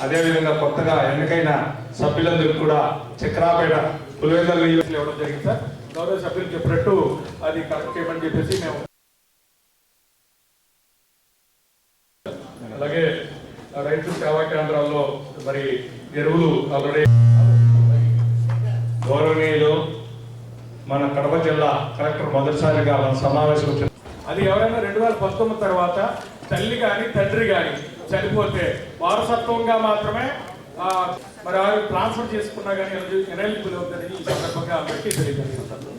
అదేవిధంగా కొత్తగా ఎన్నికైన సభ్యులందరికీ కూడా చక్రాపేట పులివెందుల నియోజకవర్గం ఇవ్వడం జరిగింది సార్. గౌరవ సభ్యులు చెప్పినట్టు అది కరెక్ట్ చేయమని చెప్పేసి మేము అలాగే రైతు సేవా కేంద్రాల్లో మరి ఎరువులు ఆల్రెడీ గౌరవనీయులు మన కడప జిల్లా కలెక్టర్ మొదటిసారిగా మన సమావేశం అది ఎవరైనా రెండు వేల పంతొమ్మిది తర్వాత తల్లి కానీ తండ్రి కానీ చనిపోతే వారసత్వంగా మాత్రమే ఆ, మరి వారు ట్రాన్స్ఫర్ చేసుకున్నా కానీ ఎనలిజిబుల్ అవుతుంది ఈ సందర్భంగా అందరికీ తెలియజేస్తున్నాను.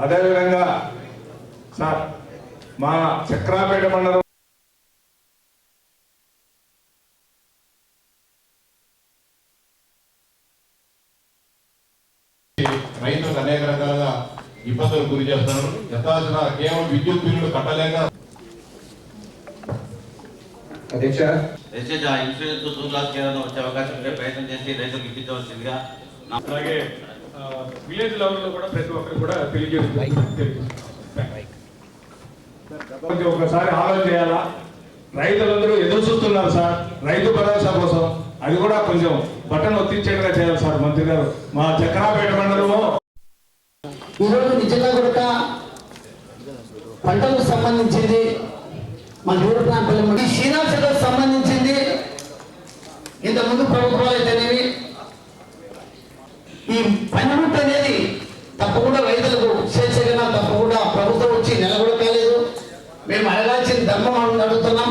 అదేవిధంగా సార్ మా చక్రాపేట మండలం రైతులకు అనేక రకాలుగా ఇబ్బందులు గురి చేస్తున్నారు. యథాచిన కేవలం విద్యుత్ బిల్లులు కట్టలేక అధ్యక్ష. దయచేసి ఆ ఇన్సూరెన్స్ టూ లాక్స్ ఏదైనా వచ్చే అవకాశం ఉంటే ప్రయత్నం చేసి రైతులకు ఇప్పించవలసిందిగా నా అలాగే విలేజ్ లెవెల్లో కూడా ప్రతి ఒక్కరు కూడా తెలియజేస్తుంది ఒకసారి ఆలోచన చేయాలా? రైతులందరూ ఎదురు చూస్తున్నారు సార్. రైతు భరోసా కోసం. అది కూడా కొంచెం బటన్ ఒత్తిచ్చేట్టుగా చేయాలి సార్ మంత్రి గారు. మా చక్రాపేట మండలము ఈరోజు నిజంగా కూడా పంటలకు సంబంధించింది మన ఊరు ప్రాంతంలో ఈ శ్రీరాక్షలకు సంబంధించింది. ఇంతకుముందు ప్రభుత్వాలు అనేవి ఈ పనిముట్టు అనేది తప్పకుండా రైతులకు స్వేచ్ఛగా తప్పకుండా ప్రభుత్వం వచ్చి నిలబడలేదు మేము అడగాల్సిన ధర్మం అడుగుతున్నాం.